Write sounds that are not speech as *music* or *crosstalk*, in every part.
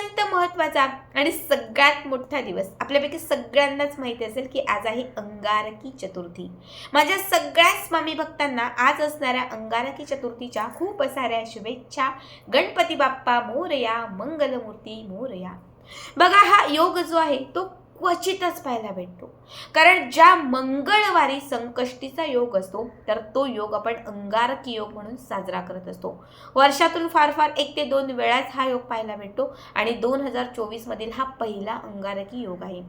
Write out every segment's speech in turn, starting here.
अत्यंत महत्त्वाचा आणि सगळ्यात मोठा दिवस. आपल्यापैकी सगळ्यांनाच माहिती असेल की आज आहे अंगारकी चतुर्थी. माझ्या सगळ्या स्वामी भक्तांना आज असणाऱ्या अंगारकी चतुर्थीच्या खूप साऱ्या शुभेच्छा. गणपती बाप्पा मोरया मंगलमूर्ती मोरया. बघा हा योग जो आहे तो क्वचितच पाहायला भेटतो. कारण ज्या मंगळवारी संकष्टीचा योग असतो तर तो योग आपण अंगारकी योग म्हणून साजरा करत असतो. वर्षातून फार फार एक ते दोन वेळाच हा योग पाहायला भेटतो आणि दोन हजार चोवीसमधील हा पहिला अंगारकी योग आहे.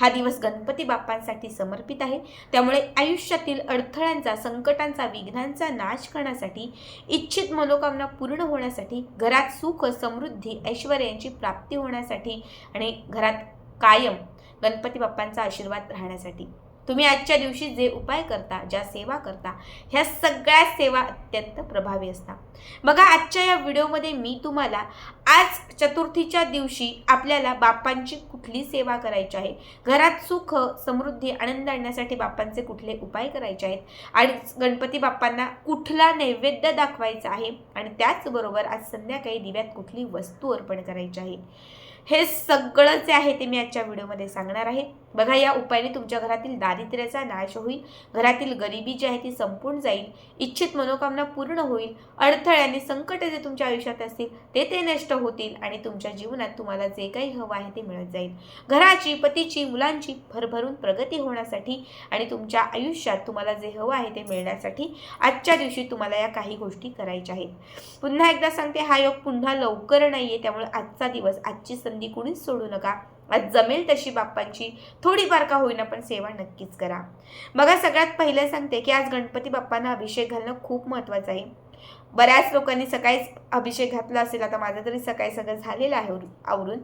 हा दिवस गणपती बाप्पांसाठी समर्पित आहे. त्यामुळे आयुष्यातील अडथळ्यांचा संकटांचा विघ्नांचा नाश करण्यासाठी इच्छित मनोकामना पूर्ण होण्यासाठी घरात सुख समृद्धी ऐश्वर्यांची प्राप्ती होण्यासाठी आणि घरात कायम गणपती बाप्पांचा आशीर्वाद राहण्यासाठी. तुम्ही आजच्या दिवशी जे उपाय करता ज्या सेवा करता ह्या सगळ्या सेवा अत्यंत प्रभावी असतात. बघा आजच्या या व्हिडिओमध्ये मी तुम्हाला आज चतुर्थीच्या दिवशी आपल्याला बाप्पांची कुठली सेवा करायची आहे घरात सुख समृद्धी आनंद आणण्यासाठी बाप्पांचे कुठले उपाय करायचे आहेत आणि गणपती बाप्पांना कुठला नैवेद्य दाखवायचा आहे आणि त्याचबरोबर आज संध्याकाळी दिव्यात कुठली वस्तू अर्पण करायची आहे. हे सगळं जे आहे ते मी आजच्या व्हिडिओमध्ये सांगणार आहे. बघा या उपायाने तुमच्या घरातील दारिद्र्याचा नाश होईल. घरातील गरिबी जी आहे ती संपून जाईल. इच्छित मनोकामना पूर्ण होईल. अडथळे आणि संकट जे तुमच्या आयुष्यात असतील ते ते नष्ट होतील आणि तुमच्या जीवनात तुम्हाला जे काही हवं आहे ते मिळत जाईल. घराची पतीची मुलांची भरभरून प्रगती होण्यासाठी आणि तुमच्या आयुष्यात तुम्हाला जे हवं आहे ते मिळण्यासाठी आजच्या दिवशी तुम्हाला या काही गोष्टी करायच्या आहेत. पुन्हा एकदा सांगते हा योग पुन्हा लवकर नाही आहे त्यामुळे आजचा दिवस आजची संधी कुणीच सोडू नका. आज जमेल तशी बाप्पांची. थोडीफार का होईना पण सेवा नक्कीच करा. बघा सगळ्यात पहिलं सांगते की आज गणपती बाप्पांना अभिषेक घालणं खूप महत्त्वाचं आहे. बऱ्याच लोकांनी सकाळीच अभिषेक घातला असेल आता माझं तरी सकाळी सगळं झालेलं आहे आवरून.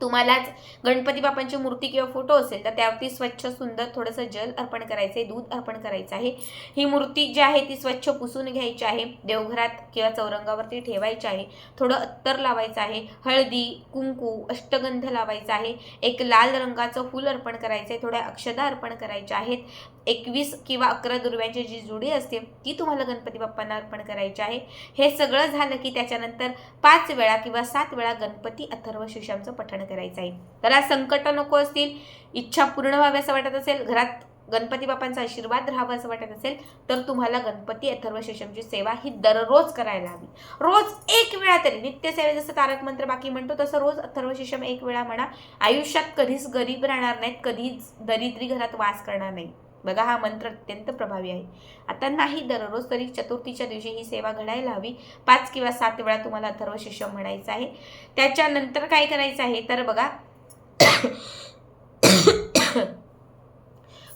तुम्हालाच गणपती बाप्पांची मूर्ती किंवा फोटो असेल तर त्यावरती स्वच्छ सुंदर थोडंसं जल अर्पण करायचं आहे दूध अर्पण करायचं आहे. ही मूर्ती जी आहे ती स्वच्छ पुसून घ्यायची आहे देवघरात किंवा चौरंगावरती ठेवायची आहे. थोडं अत्तर लावायचं आहे हळदी कुंकू अष्टगंध लावायचा आहे. एक लाल रंगाचं फूल अर्पण करायचं आहे थोड्या अक्षदा अर्पण करायच्या आहेत. एकवीस किंवा अकरा दुर्व्यांची जी जुडी असते ती तुम्हाला गणपती बाप्पांना अर्पण करायची आहे. हे सगळं झालं की त्याच्यानंतर पाच वेळा किंवा सात वेळा गणपती अथर्व शिशांचं पठण करायचा आहे. घरात संकट नको असतील इच्छा पूर्ण व्हावी असं वाटत असेल घरात गणपती बाप्पांचा आशीर्वाद राहावा असं वाटत असेल तर तुम्हाला गणपती अथर्व शिशमची सेवा ही दररोज करायला हवी. रोज एक वेळा तरी नित्यसेवे जसं तारक मंत्र बाकी म्हणतो तसं रोज अथर्व शिशम एक वेळा म्हणा आयुष्यात कधीच गरीब राहणार नाहीत कधीच दरिद्री घरात वास करणार नाही बघा हा मंत्र अत्यंत प्रभावी आहे. आता नाही दररोज तरी चतुर्थीच्या दिवशी ही सेवा घडायला हवी. पाच किंवा सात वेळा तुम्हाला अथर्व शिष्य म्हणायचं आहे. त्याच्यानंतर काय करायचं आहे? तर बघा *coughs*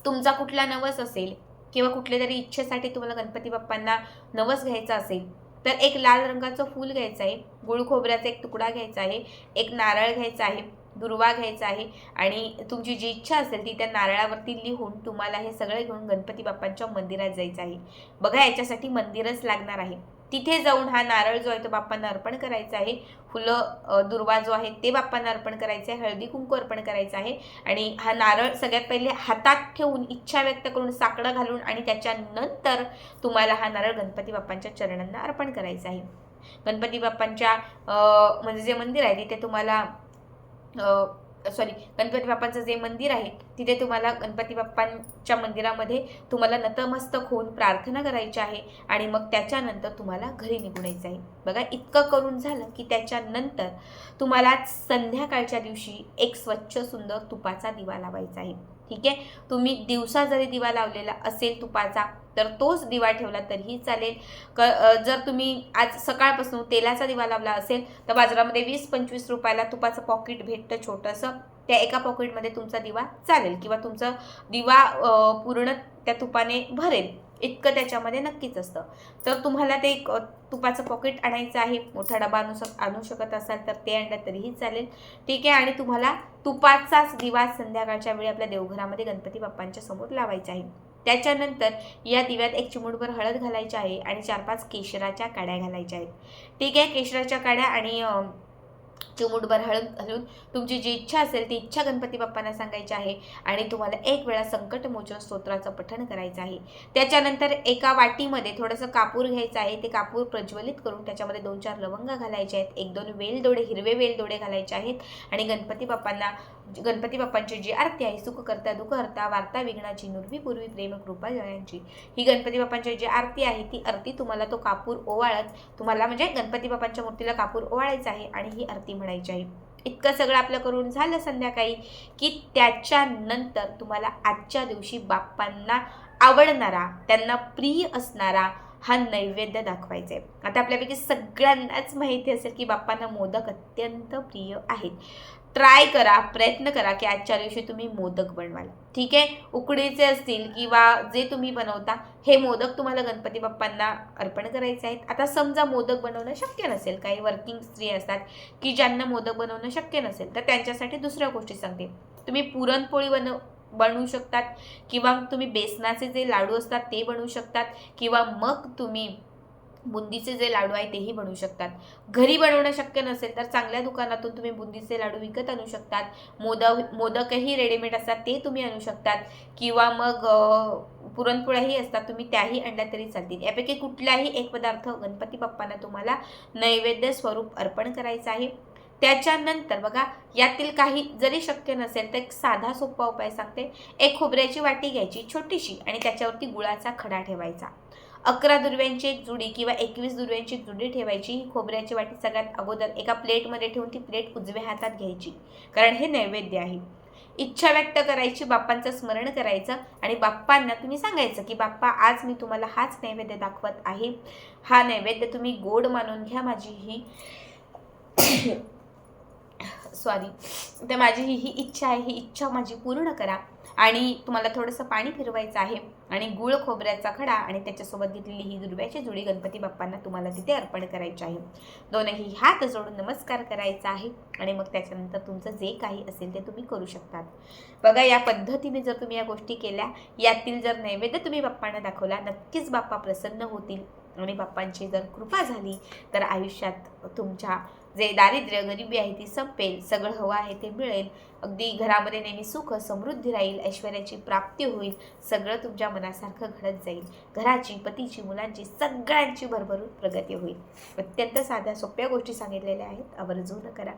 तुमचा कुठला नवस असेल किंवा कुठल्या तरी इच्छेसाठी तुम्हाला गणपती बाप्पांना नवस घ्यायचा असेल तर एक लाल रंगाचं फूल घ्यायचं आहे गुळ खोबऱ्याचा एक तुकडा घ्यायचा आहे एक नारळ घ्यायचा आहे दुर्वा घ्यायचा आहे. आणि तुमची जी इच्छा असेल ती त्या नारळावरती लिहून तुम्हाला हे सगळं घेऊन गणपती बाप्पांच्या मंदिरात जायचं आहे. बघा याच्यासाठी मंदिरच लागणार आहे. तिथे जाऊन हा नारळ जो आहे तो बाप्पांना अर्पण करायचा आहे. फुलं दुर्वा जो आहे ते बाप्पांना अर्पण करायचं आहे. हळदी कुंकू अर्पण करायचं आहे. आणि हा नारळ सगळ्यात पहिले हातात ठेवून इच्छा व्यक्त करून साकडं घालून आणि त्याच्यानंतर तुम्हाला हा नारळ गणपती बाप्पांच्या चरणांना अर्पण करायचा आहे. गणपती बाप्पांच्या म्हणजे जे मंदिर आहे तिथे तुम्हाला सॉरी गणपती बाप्पांचं जे मंदिर आहे तिथे तुम्हाला गणपती बाप्पांच्या मंदिरामध्ये तुम्हाला नतमस्तक होऊन प्रार्थना करायची आहे आणि मग त्याच्यानंतर तुम्हाला घरी निघून यायचं आहे बघा इतकं करून झालं की त्याच्यानंतर तुम्हाला संध्याकाळच्या दिवशी एक स्वच्छ सुंदर तुपाचा दिवा लावायचा आहे. ठीक आहे? तुम्ही दिवसा जरी दिवा लावलेला असेल तुपाचा तर तोच दिवा ठेवला तरीही चालेल. क जर तुम्ही आज सकाळपासून तेलाचा दिवा लावला असेल तर बाजारामध्ये वीस पंचवीस रुपयाला तुपाचं पॉकेट भेटतं छोटंसं. त्या एका पॉकेटमध्ये तुमचा दिवा चालेल किंवा तुमचा दिवा पूर्ण त्या तुपाने भरेल. इतकं त्याच्यामध्ये नक्कीच असतं. तर तुम्हाला ते एक, तुपाचं पॉकेट आणायचं आहे मोठा डबा आणू शक आणू शकत असाल तर ते आणलं तरीही चालेल. ठीक आहे आणि तुम्हाला तुपाचाच दिवा संध्याकाळच्या वेळी आपल्या देवघरामध्ये गणपती बाप्पांच्या समोर लावायचा आहे. त्याच्यानंतर या दिव्यात एक चिमूटभर हळद घालायची आहे आणि चार पाच केशराच्या काड्या घालायच्या आहेत. ठीक आहे केशराच्या काड्या आणि चिमूटभर हळद घालून तुमची जी इच्छा असेल ती इच्छा गणपती बाप्पांना सांगायची आहे आणि तुम्हाला एक वेळा संकटमोचन स्तोत्राचं पठण करायचं आहे. त्याच्यानंतर एका वाटीमध्ये थोडंसं कापूर घ्यायचं आहे ते कापूर प्रज्वलित करून त्याच्यामध्ये दोन चार लवंग घालायचे आहेत एक दोन वेलदोडे हिरवे वेलदोडे घालायचे आहेत आणि गणपती बाप्पांना गणपती बाप्पांची जी आरती आहे सुख करता दुःख हरता वार्ता विघ्नाची नुरवी पूर्वी प्रेम कृपा जयांची ही गणपती बाप्पांची जी आरती आहे ती आरती तुम्हाला तो कापूर ओवाळत तुम्हाला म्हणजे गणपती बाप्पांच्या मूर्तीला कापूर ओवाळायचा आहे आणि ही आरती म्हणायची आहे. इतकं सगळं आपलं करून झालं संध्याकाळी की त्याच्यानंतर तुम्हाला आजच्या दिवशी बाप्पांना आवडणारा त्यांना प्रिय असणारा हा नैवेद्य दाखवायचा आहे आता आपल्यापैकी सगळ्यांनाच माहिती असेल की बाप्पांना मोदक अत्यंत प्रिय आहेत. ट्राय करा प्रयत्न करा की आजच्या दिवशी तुम्ही मोदक बनवाल. ठीक आहे? उकडीचे असतील किंवा जे तुम्ही बनवता हे मोदक तुम्हाला गणपती बाप्पांना अर्पण करायचे आहेत. आता समजा मोदक बनवणं शक्य नसेल काही वर्किंग स्त्री असतात की ज्यांना मोदक बनवणं शक्य नसेल तर त्यांच्यासाठी दुसऱ्या गोष्टी सांगते. तुम्ही पुरणपोळी बनव बनवू शकतात. किंवा तुम्ही बेसनाचे जे लाडू असतात ते बनवू शकतात. किंवा मग तुम्ही बुंदीचे जे लाडू आहे तेही बनवू शकतात. घरी बनवणं शक्य नसेल तर चांगल्या दुकानातून तुम्ही बुंदीचे लाडू विकत आणू शकतात. मोदक मोदकही रेडीमेड असतात ते तुम्ही आणू शकतात. किंवा मग पुरणपोळ्याही असतात तुम्ही त्याही आणल्या तरी चालतील. यापैकी कुठलाही एक पदार्थ गणपती बाप्पांना तुम्हाला नैवेद्य स्वरूप अर्पण करायचं आहे. त्याच्यानंतर बघा यातील काही जरी शक्य नसेल तर एक साधा सोपा उपाय सांगते. एक खोबऱ्याची वाटी घ्यायची छोटीशी आणि त्याच्यावरती गुळाचा खडा ठेवायचा. अकरा दुर्व्यांची एक जुडी किंवा एकवीस दुर्व्यांची एक जुडी ठेवायची. ही खोबऱ्याची वाटी सगळ्यात अगोदर एका प्लेटमध्ये ठेवून ती प्लेट उजव्या हातात घ्यायची. कारण हे नैवेद्य आहे. इच्छा व्यक्त करायची बाप्पांचं स्मरण करायचं आणि बाप्पांना तुम्ही सांगायचं की बाप्पा आज मी तुम्हाला हाच नैवेद्य दाखवत आहे. हा नैवेद्य तुम्ही गोड मानून घ्या माझी ही सॉरी तर माझी ही ही इच्छा आहे ही इच्छा माझी पूर्ण करा. आणि तुम्हाला थोडंसं पाणी फिरवायचं आहे आणि गुळ खोबऱ्याचा खडा आणि त्याच्यासोबत घेतलेली ही दुर्व्याची जुडी गणपती बाप्पांना तुम्हाला तिथे अर्पण करायची आहे. दोनही हात जोडून नमस्कार करायचा आहे आणि मग त्याच्यानंतर तुमचं जे काही असेल ते तुम्ही करू शकतात. बघा या पद्धतीने जर तुम्ही या गोष्टी केल्या यातील जर नैवेद्य तुम्ही बाप्पांना दाखवला नक्कीच बाप्पा प्रसन्न होतील आणि बाप्पांची जर कृपा झाली तर आयुष्यात तुमच्या जे दारिद्र्य गरिबी आहे ती संपेल सगळं हवं आहे ते मिळेल. अगदी घरामध्ये नेहमी सुख समृद्धी राहील ऐश्वर्याची प्राप्ती होईल सगळं तुमच्या मनासारखं घडत जाईल. घराची पतीची मुलांची सगळ्यांची भरभरून प्रगती होईल. अत्यंत साध्या सोप्या गोष्टी सांगितलेल्या आहेत. आवर्जून करा.